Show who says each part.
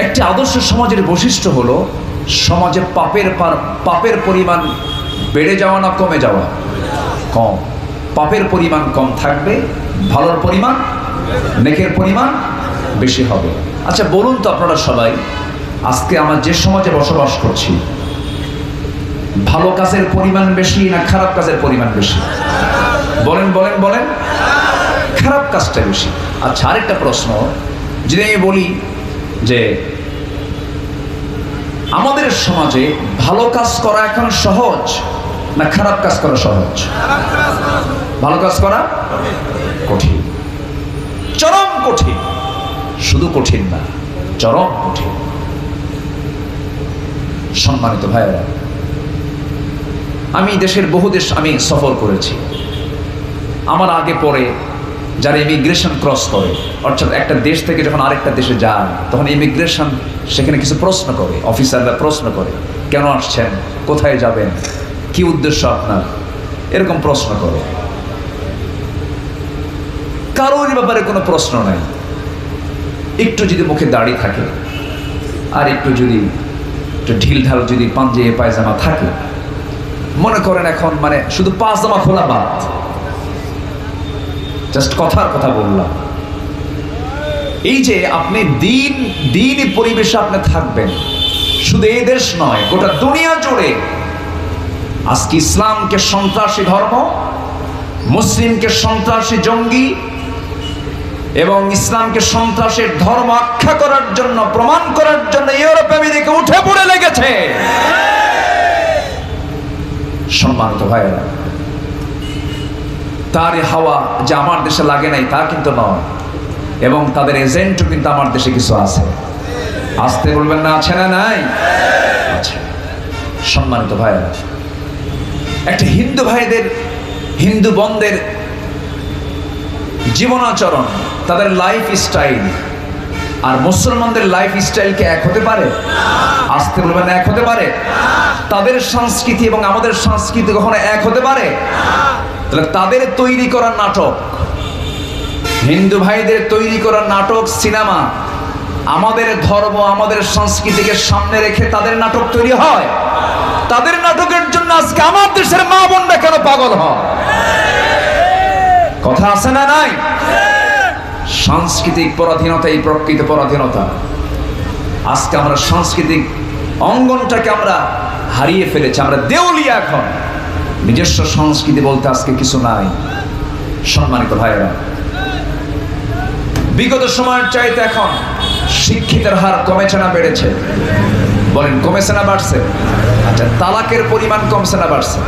Speaker 1: একটি আদর্শ সমাজের বৈশিষ্ট্য হলো, সমাজে পাপের পার- পাপের পরিমাণ বেড়ে যাওয়া না কমে যাওয়া? কম। পাপের পরিমাণ কম থাকবে, ভালোর পরিমাণ, নেকের পরিমাণ বেশি হবে। আচ্ছা বলুন তো আপনারা সবাই, আজকে আমরা যে সমাজে বসবাস করছি, ভালো কাজের পরিমাণ বেশি না খারাপ কাজের পরিমাণ বেশি? বলেন বলেন বলেন। খারাপ কাজটা বেশি। আচ্ছা আরেকটা প্রশ্ন, যদি আমি বলি যে আমাদের সমাজে ভালো কাজ করা এখন সহজ না খারাপ কাজ করা সহজ? ভালো কাজ করা কঠিন। চরম কঠিন। শুধু কঠিন না, চরম কঠিন। সম্মানিত ভাইয়েরা, আমি দেশের বহু দেশ আমি সফর করেছি। আমার আগে পরে যারা ইমিগ্রেশন ক্রস করে অর্থাৎ একটা দেশ থেকে যখন আরেকটা দেশে যায়, তখন ইমিগ্রেশন সেখানে কিছু প্রশ্ন করে অফিসাররা প্রশ্ন করে, কেন আসছেন, কোথায় যাবেন, কি উদ্দেশ্য আপনার? এরকম প্রশ্ন করে। কারোর ব্যাপারে কোনো প্রশ্ন নাই। একটু যদি মুখে দাড়ি থাকে, আর একটু যদি একটু ঢিল ঢাল যদি পাঞ্জাবি পায়জামা থাকে, মনে করেন এখন মানে শুধু পাঁচজামা খোলা বাদ। জাস্ট কথার কথা বললাম। এই যে আপনি দিন, দিনই পরিবেশে আপনি থাকবেন, শুধু এই দেশ নয়, গোটা দুনিয়া জুড়ে। আজকে ইসলামকে সন্ত্রাসী ধর্ম, মুসলিমকে সন্ত্রাসী জঙ্গি, এবং ইসলামকে সন্ত্রাসের ধর্ম আখ্যা করার জন্য, প্রমাণ করার জন্য ইউরোপ আমেরিকা উঠে পড়ে লেগেছে। সম্মানিত ভাইয়েরা তার হাওয়া যে আমার দেশে লাগে নাই, তা কিন্তু নয়। এবং তাদের এজেন্টও কিন্তু আমার দেশে কিছু আছে। আসতে বলবেন না, আছে না নাই? সম্মানিত ভাইয়েরা, একটা হিন্দু ভাইদের, হিন্দু বন্ধের জীবনাচরণ, তাদের লাইফ স্টাইল আর মুসলমানদের লাইফ স্টাইলকে এক হতে পারে? আসতে বলবেন এক হতে পারে? তাদের সংস্কৃতি এবং আমাদের সংস্কৃতি কখনো এক হতে পারে? তাহলে তাদের তৈরি করা নাটক, হিন্দু ভাইদের তৈরি করা নাটক, সিনেমা, আমাদের ধর্ম, আমাদের সংস্কৃতিকে সামনে রেখে তাদের নাটক তৈরি হয়। তাদের নাটকের জন্য আজকে আমার দেশের মা বোনরা কেন পাগল হয়? কথা আছে না নাই? সাংস্কৃতিক পরাধীনতা, এই প্রকৃত পরাধীনতা। আজকে আমরা সাংস্কৃতিক অঙ্গনটাকে আমরা হারিয়ে ফেলেছি, আমরা দেউলিয়া এখন। নিজস্ব সংস্কৃতি বলতে আজকে কিছু নাই। সম্মানিত ভাইয়েরা, বিগত সময়ের চাইতে এখন শিক্ষিতের হার কমেছে না বেড়েছে? বলেন, কমেছে না বাড়ছে? আচ্ছা তালাকের পরিমাণ কমছে না বাড়ছে?